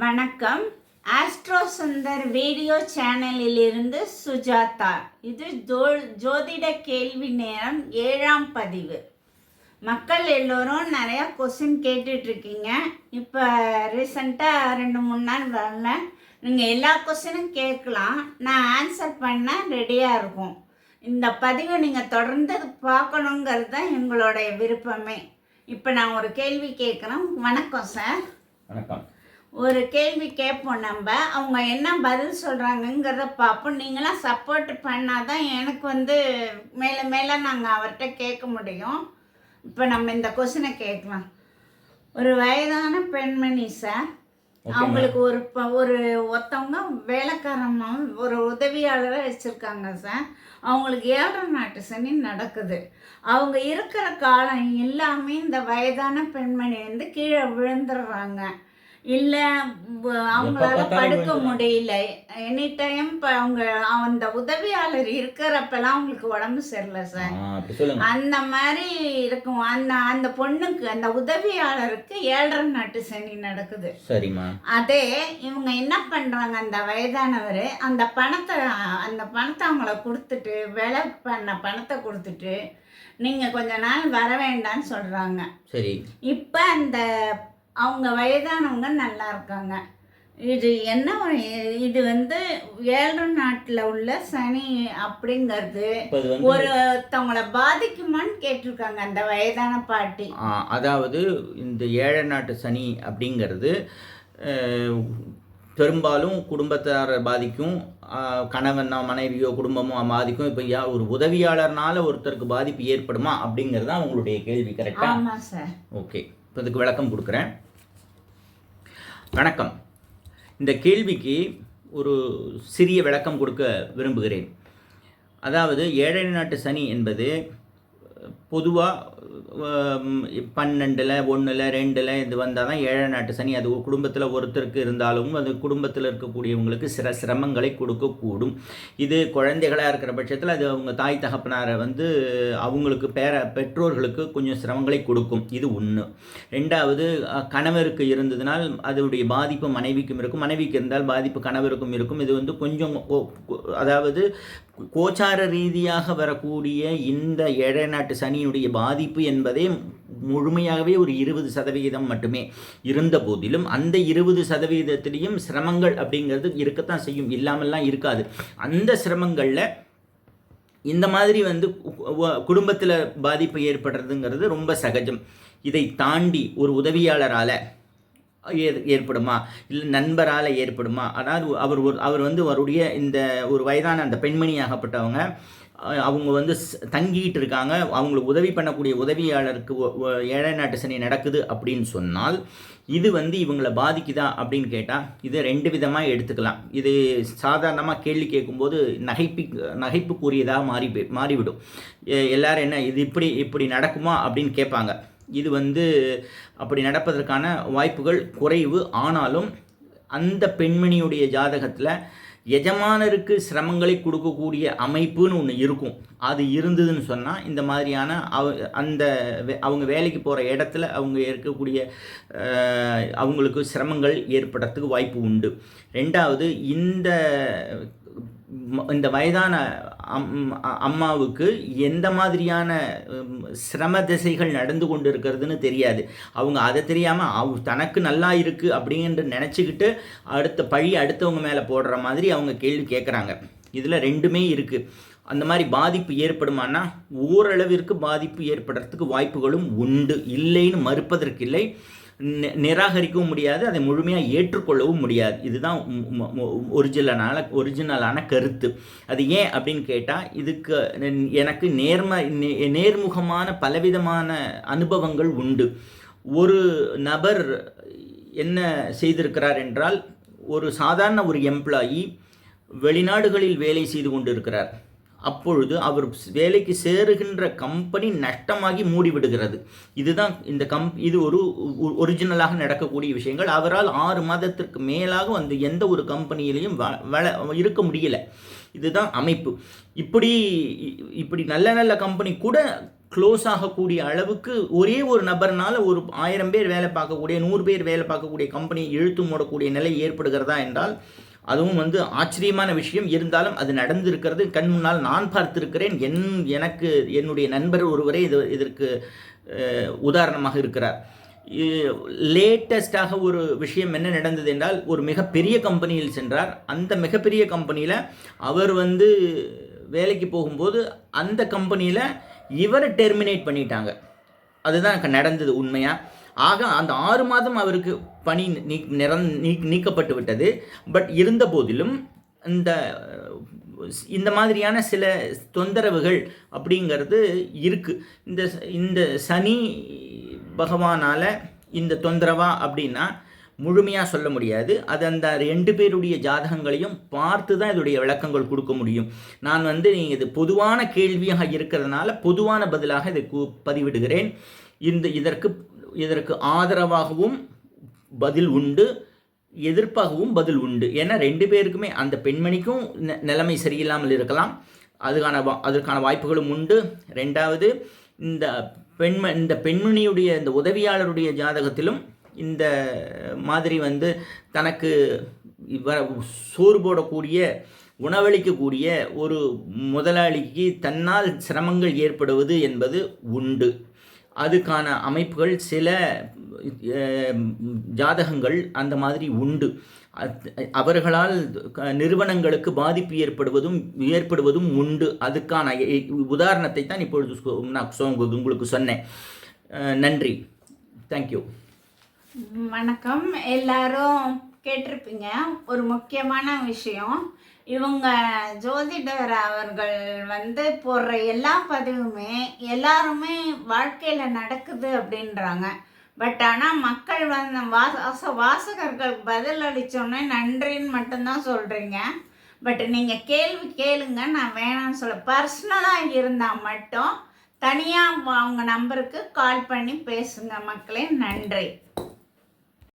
வணக்கம். Astro Sundar video சேனலிலிருந்து சுஜாதா. இது ஜோ ஜோதிட கேள்வி நேரம் ஏழாம் பதிவு. மக்கள் எல்லோரும் நிறையா கொஸ்டின் கேட்டுட்ருக்கீங்க. இப்போ ரீசண்டாக ரெண்டு மூணு நாள் வரல. நீங்கள் எல்லா கொஸ்டினும் கேட்கலாம். நான் ஆன்சர் பண்ண ரெடியாக இருக்கும். இந்த பதிவை நீங்கள் தொடர்ந்து பார்க்கணுங்கிறது தான் எங்களுடைய விருப்பமே. இப்போ நான் ஒரு கேள்வி கேட்குறேன். வணக்கம் சார் வணக்கம். ஒரு கேள்வி கேட்போம் நம்ம. அவங்க என்ன பதில் சொல்கிறாங்கங்கிறத பார்ப்போம். நீங்களாம் சப்போர்ட் பண்ணாதான் எனக்கு வந்து மேலே மேலே நாங்கள் அவர்கிட்ட கேட்க முடியும். இப்போ நம்ம இந்த கொஸ்டினை கேட்கலாம். ஒரு வயதான பெண்மணி சார் அவங்களுக்கு ஒரு ப- ஒரு ஒருத்தவங்க வேலைக்காரம்மா ஒரு உதவியாளரை வச்சுருக்காங்க சார் அவங்களுக்கு ஏழரை நாட்டு சனி நடக்குது. அவங்க இருக்கிற காலம் எல்லாமே இந்த வயதான பெண்மணி வந்து கீழே விழுந்துடுறாங்க. இல்லை அவங்களால படுக்க. முடியல. எனி டைம் இப்போ அவங்க அந்த உதவியாளர் இருக்கிறப்பெல்லாம் அவங்களுக்கு உடம்பு சரியில்லை சார். அந்த மாதிரி இருக்கும். அந்த அந்த பொண்ணுக்கு அந்த உதவியாளருக்கு ஏழரை நாட்டு சனி நடக்குது. சரிம்மா. அதே இவங்க என்ன பண்றாங்க அந்த வயதானவர் அந்த பணத்தை அந்த பணத்தை அவங்கள கொடுத்துட்டு வேலை பண்ண பணத்தை கொடுத்துட்டு நீங்க கொஞ்ச நாள் வர வேண்டாம்னு சொல்றாங்க. சரி. இப்போ அந்த அவங்க வயதானவங்க நல்லா இருக்காங்க. இது என்ன இது வந்து ஏழரை நாட்டில் உள்ள சனி அப்படிங்கிறது ஒருத்தவங்கள பாதிக்குமான்னு கேட்டிருக்காங்க அந்த வயதான பாட்டி. அதாவது இந்த ஏழை நாட்டு சனி அப்படிங்கிறது பெரும்பாலும் குடும்பத்தாரை பாதிக்கும். கணவனோ மனைவியோ குடும்பமோ பாதிக்கும். இப்போ யா ஒரு உதவியாளர்னால ஒருத்தருக்கு பாதிப்பு ஏற்படுமா அப்படிங்கிறது தான் உங்களுடைய கேள்வி கரெக்டா ஆமா சார் ஓகே. இப்போ இதுக்கு விளக்கம் கொடுக்குறேன். வணக்கம். இந்த கேள்விக்கு ஒரு சிறிய விளக்கம் கொடுக்க விரும்புகிறேன். அதாவது ஏழை நாட்டு சனி என்பது பொதுவாக பன்னெண்டில் ஒன்றில் ரெண்டில் இது வந்தால் தான் ஏழை நாட்டு சனி. அது குடும்பத்தில் ஒருத்தருக்கு இருந்தாலும் அது குடும்பத்தில் இருக்கக்கூடியவங்களுக்கு சில சிரமங்களை கொடுக்கக்கூடும். இது குழந்தைகளாக இருக்கிற பட்சத்தில் அது அவங்க தாய் தகப்பனாரை வந்து அவங்களுக்கு பேர பெற்றோர்களுக்கு கொஞ்சம் சிரமங்களை கொடுக்கும். இது ஒன்று ரெண்டாவது கணவருக்கு இருந்ததுனால் அதனுடைய பாதிப்பு மனைவிக்கும் இருக்கும். மனைவிக்கு இருந்தால் பாதிப்பு கணவருக்கும் இருக்கும். இது வந்து கொஞ்சம் அதாவது கோச்சார ரீதியாக வரக்கூடிய இந்த ஏழை நாட்டு சனியினுடைய பாதிப்பு என்பதே முழுமையாகவே ஒரு இருபது சதவிகிதம் மட்டுமே இருந்த போதிலும் அந்த இருபது சதவிகிதத்திலையும் சிரமங்கள் அப்படிங்கிறது இருக்கத்தான் செய்யும் இல்லாமல்லாம் இருக்காது. அந்த சிரமங்களில் இந்த மாதிரி வந்து குடும்பத்தில் பாதிப்பு ஏற்படுறதுங்கிறது ரொம்ப சகஜம். இதை தாண்டி ஒரு உதவியாளரால் ஏற் ஏற்படுமா? இல்லை நண்பரால் ஏற்படுமா? அதாவது அவர் ஒரு அவர் வந்து அவருடைய இந்த ஒரு வயதான அந்த பெண்மணியாகப்பட்டவங்க ஆகப்பட்டவங்க அவங்க வந்து தங்கிக்கிட்டு தங்கிட்டு இருக்காங்க. அவங்களுக்கு உதவி பண்ணக்கூடிய உதவியாளருக்கு ஒ- ஏழை நாட்டு சனி நடக்குது அப்படின்னு சொன்னால் இது வந்து இவங்களை பாதிக்குதா அப்படின்னு கேட்டால் இதை ரெண்டு விதமாக எடுத்துக்கலாம். இது சாதாரணமாக கேள்வி கேட்கும்போது நகைப்பி நகைப்புக்குரியதாக மாறி போய்- மாறிவிடும் எல்லோரும் என்ன இது இப்படி இப்படி நடக்குமா அப்படின்னு கேட்பாங்க. இது வந்து அப்படி நடப்பதற்கான வாய்ப்புகள் குறைவு. ஆனாலும் அந்த பெண்மணியுடைய ஜாதகத்தில் எஜமானருக்கு சிரமங்களை கொடுக்கக்கூடிய அமைப்புன்னு ஒன்று இருக்கும். அது இருந்ததுன்னு சொன்னால் இந்த மாதிரியான அவ அந்த வே- அவங்க வேலைக்கு போகிற இடத்துல அவங்க இருக்கக்கூடிய அவங்களுக்கு சிரமங்கள் ஏற்படுறதுக்கு வாய்ப்பு உண்டு. ரெண்டாவது இந்த இந்த வயதான அம்மாவுக்கு எந்த மாதிரியான சிரம திசைகள் நடந்து கொண்டு இருக்கிறதுன்னு தெரியாது. அவங்க அதை தெரியாமல் அவ தனக்கு நல்லா இருக்குது அப்படின்ற நினச்சிக்கிட்டு அடுத்த பழி அடுத்தவங்க மேலே போடுற மாதிரி அவங்க கேள்வி கேட்குறாங்க இதில் ரெண்டுமே இருக்குது அந்த மாதிரி பாதிப்பு ஏற்படுமானா ஓரளவிற்கு பாதிப்பு ஏற்படுறதுக்கு வாய்ப்புகளும் உண்டு. இல்லைன்னு மறுப்பதற்கில்லை இல்லை. நிராகரிக்கவும் முடியாது அதை முழுமையாக ஏற்றுக்கொள்ளவும் முடியாது. இதுதான் ஒரிஜினலான ஒரிஜினலான கருத்து. அது ஏன் அப்படின்னு கேட்டால் இதுக்கு எனக்கு நேர்ம நே- நேர்முகமான பலவிதமான அனுபவங்கள் உண்டு. ஒரு நபர் என்ன செய்திருக்கிறார் என்றால் ஒரு சாதாரண ஒரு எம்ப்ளாயி வெளிநாடுகளில் வேலை செய்து கொண்டிருக்கிறார். அப்பொழுது அவர் வேலைக்கு சேருகின்ற கம்பெனி நஷ்டமாகி மூடிவிடுகிறது. இதுதான் இந்த கம் இது ஒரு ஒரிஜினலாக நடக்கக்கூடிய விஷயங்கள். அவரால் ஆறு மாதத்திற்கு மேலாக வந்து எந்த ஒரு கம்பெனியிலையும் வ- வள இருக்க முடியல. இதுதான் அமைப்பு. இப்படி இப்படி நல்ல நல்ல கம்பெனி கூட க்ளோஸ் ஆகக்கூடிய அளவுக்கு ஒரே ஒரு நபர்னால ஒரு ஆயிரம் பேர் வேலை பார்க்கக்கூடிய நூறு பேர் வேலை பார்க்கக்கூடிய கம்பெனியை இழுத்து மூடக்கூடிய நிலை ஏற்படுகிறதா என்றால் அதுவும் வந்து ஆச்சரியமான விஷயம். இருந்தாலும் அது நடந்திருக்கிறது. கண் முன்னால் நான் பார்த்திருக்கிறேன். என் எனக்கு என்னுடைய நண்பர் ஒருவரே இது இதற்கு உதாரணமாக இருக்கிறார். லேட்டஸ்டாக ஒரு விஷயம் என்ன நடந்தது என்றால் ஒரு மிகப்பெரிய கம்பெனியில் சென்றார். அந்த மிகப்பெரிய கம்பெனியில் அவர் வந்து வேலைக்கு போகும்போது அந்த கம்பெனியில் இவரை டெர்மினேட் பண்ணிட்டாங்க. அதுதான் நடந்தது உண்மையாக ஆக அந்த ஆறு மாதம் அவருக்கு பணி நீ நிறந் நீ நீக்கப்பட்டு விட்டது. பட் இருந்த போதிலும் இந்த இந்த மாதிரியான சில தொந்தரவுகள் அப்படிங்கிறது இருக்குது இந்த இந்த சனி பகவானால் இந்த தொந்தரவா அப்படின்னா முழுமையாக சொல்ல முடியாது. அது அந்த ரெண்டு பேருடைய ஜாதகங்களையும் பார்த்து தான் இதோடைய விளக்கங்கள் கொடுக்க முடியும். நான் வந்து நீங்கள் இது பொதுவான கேள்வியாக இருக்கிறதுனால பொதுவான பதிலாக இதை கு- பதிவிடுகிறேன். இந்த இதற்கு இதற்கு ஆதரவாகவும் பதில் உண்டு எதிர்ப்பாகவும் பதில் உண்டு. ஏன்னா ரெண்டு பேருக்குமே அந்த பெண்மணிக்கும் நிலைமை சரியில்லாமல் இருக்கலாம். அதுக்கான வா- அதற்கான வாய்ப்புகளும் உண்டு. ரெண்டாவது இந்த பெண்ம இந்த பெண்மணியுடைய இந்த உதவியாளருடைய ஜாதகத்திலும் இந்த மாதிரி வந்து தனக்கு வ சோறு போடக்கூடிய உணவளிக்கக்கூடிய ஒரு முதலாளிக்கு தன்னால் சிரமங்கள் ஏற்படுவது என்பது உண்டு. அதுக்கான அமைப்புகள் சில ஜாதகங்கள் அந்த மாதிரி உண்டு. அவர்களால் க- நிறுவனங்களுக்கு பாதிப்பு ஏற்படுவதும் ஏற்படுவதும் உண்டு. அதுக்கான உதாரணத்தை தான் இப்பொழுது நான் உங்களுக்கு சொன்னேன். நன்றி. தேங்க்யூ வணக்கம். எல்லாரும் கேட்டிருப்பீங்க. ஒரு முக்கியமான விஷயம். இவங்க ஜோதிடர் அவர்கள் வந்து போடுற எல்லா பதிவுமே எல்லாருமே வாழ்க்கையில் நடக்குது அப்படின்றாங்க. பட் ஆனால் மக்கள் வந்து வாச வாசகர்கள் பதில் அளித்தோன்னே நன்றின்னு மட்டும்தான் சொல்கிறீங்க பட் நீங்கள் கேள்வி கேளுங்க. நான் வேணாம்னு சொல்ல பர்சனலாக இருந்தால் மட்டும் தனியாக அவங்க நம்பருக்கு கால் பண்ணி பேசுங்க மக்களே. நன்றி.